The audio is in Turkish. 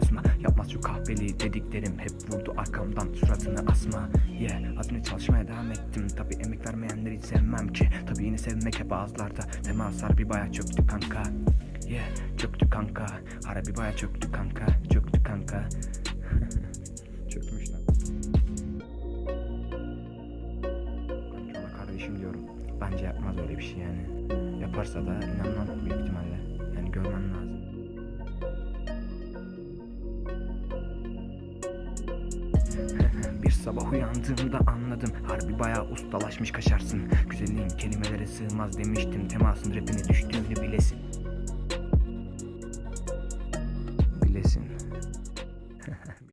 tasma. Yapmaz şu kahveli dediklerim hep vurdu arkamdan suratını asma. Yeah adını çalışmaya devam ettim. Tabi emek vermeyenleri hiç sevmem ki. Tabi yine sevmek hep ağızlarda. Temas harbi baya çöktü kanka. Yeah çöktü kanka. Harbi baya çöktü kanka. Çöktü kanka. Çökmüş lan. Ona kardeşim diyorum. Bence yapmaz öyle bir şey yani. Yaparsa da inanmam büyük ihtimalle. Yani görmen lazım. Bir sabah uyandığımda anladım. Harbi bayağı ustalaşmış kaşarsın. Güzelliğin kelimelere sığmaz demiştim. Temasın rapine düştüğünü bilesin